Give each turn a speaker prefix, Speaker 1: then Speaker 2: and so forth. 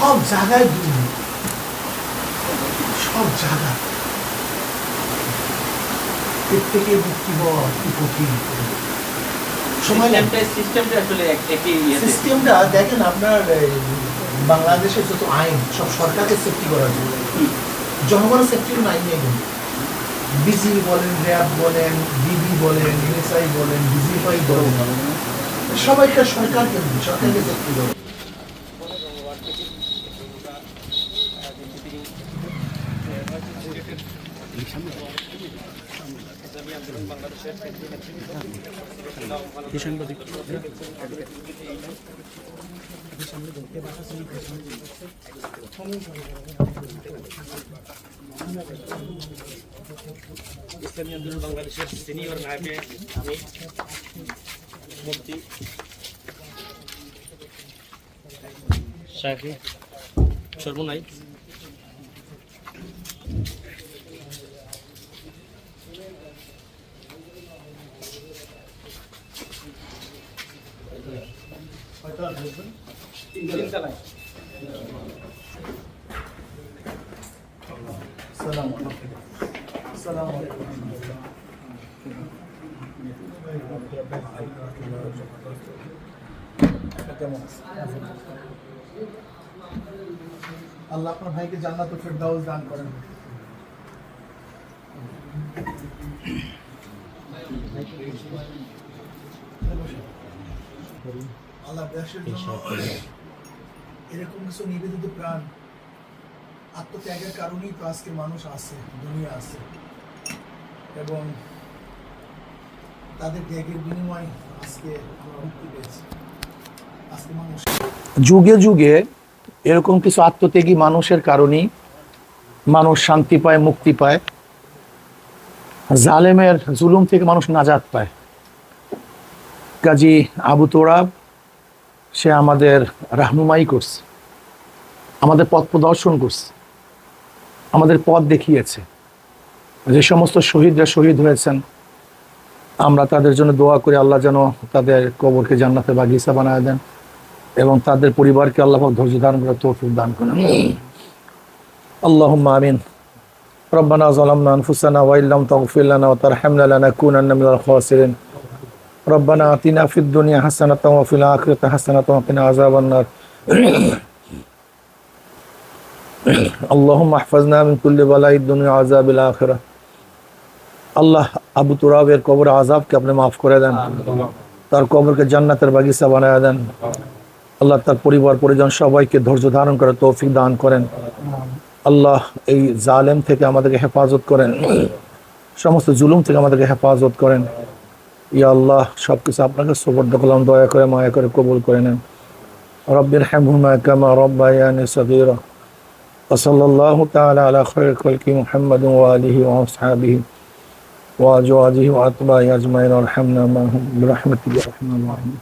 Speaker 1: সব জায়গায় দুর্নীতি সব জায়গায়। এর থেকে মুক্তি হওয়া কি কঠিন। সময়
Speaker 2: সিস্টেমটা
Speaker 1: দেখেন আপনার বাংলাদেশের যত আইন সব সরকারকে সেফটি করার জন্য। জনগণের সেফটির কোনো আইন নেই বলেন র্যাব বলেন ডিবি বলেন এনএসআই বলেন বলেন। সবাইটা সরকার সরকারকে সেফটি করে
Speaker 3: ইসলামী আন্দোলন বাংলাদেশের সিনিয়র নায়বে আমি মুফতি শাহি সর্বনাই
Speaker 1: কেমন? আল্লাহ আপনার ভাইকে জান্নাত ফেরদাউস দান করেন আল্লাহ দেশের জন্য এরকম কিছু নিবেদিত প্রাণ আত্মত্যাগের কারণেই তো আজকে মানুষ আছে দুনিয়া আছে। এবং তাদের ত্যাগের বিনিময়ে আজকে আমরা মুক্তি পেয়েছি। আজকে মানুষ
Speaker 4: যুগে যুগে এরকম কিছু আত্মত্যাগী মানুষের কারণেই মানুষ শান্তি পায় মুক্তি পায়। জালেমের জুলুম থেকে মানুষ নাজাত পায়। কাজী আবু তোরাব সে আমাদের রাহনুমাই করছে আমাদের পথ প্রদর্শন করছে আমাদের পথ দেখিয়েছে যে সমস্ত শহীদরা শহীদ হয়েছেন আমরা তাদের জন্য দোয়া করি আল্লাহ যেন তাদের কবরকে জান্নাতে বাগিচা বানায় দেন এবং তাদের পরিবারকে আল্লাহ পাক ধৈর্য ধারণ করে তৌফিক দান করেন اللهم آمين ربنا ظلمنا أنفسنا وإن لم تغفر لنا وترحمنا لنكونن من الخاسرين রব্বানা আতিনা ফিদ দুনিয়া হাসানাত ওয়া ফিল আখিরাতি হাসানাত ওয়া কিনা আযাবান নার আল্লাহুম্মা ইহফাজনা মিন কুল্লি বালাইদ দুনিয়া আল্লাহ আবু তুরাবের কবর আযাবকে আপনি maaf করে দেন। তার কবরকে জান্নাতের বাগিচা বানায় দেন। আল্লাহ তার পরিবার, পরিজন সবাইকে ধৈর্য ধারণ করে তৌফিক দান করেন। আল্লাহ এই জালেম থেকে আমাদেরকে হেফাজত করেন। সমস্ত জুলুম থেকে আমাদেরকে হেফাজত করেন। ইয়া আল্লাহ সব কিছু আপনাকে সুবর্দ করলাম দয়া করে মায়া করে কবুল করে নেন রব্বির হ্যামহুমা কামা রব্বায়ানি সগীরা وصلى الله تعالى على خير خلق محمد وآله وأصحابه وأزواجه وأتباعه أجمعين وارحمنا معهم برحمتك يا أرحم الراحمين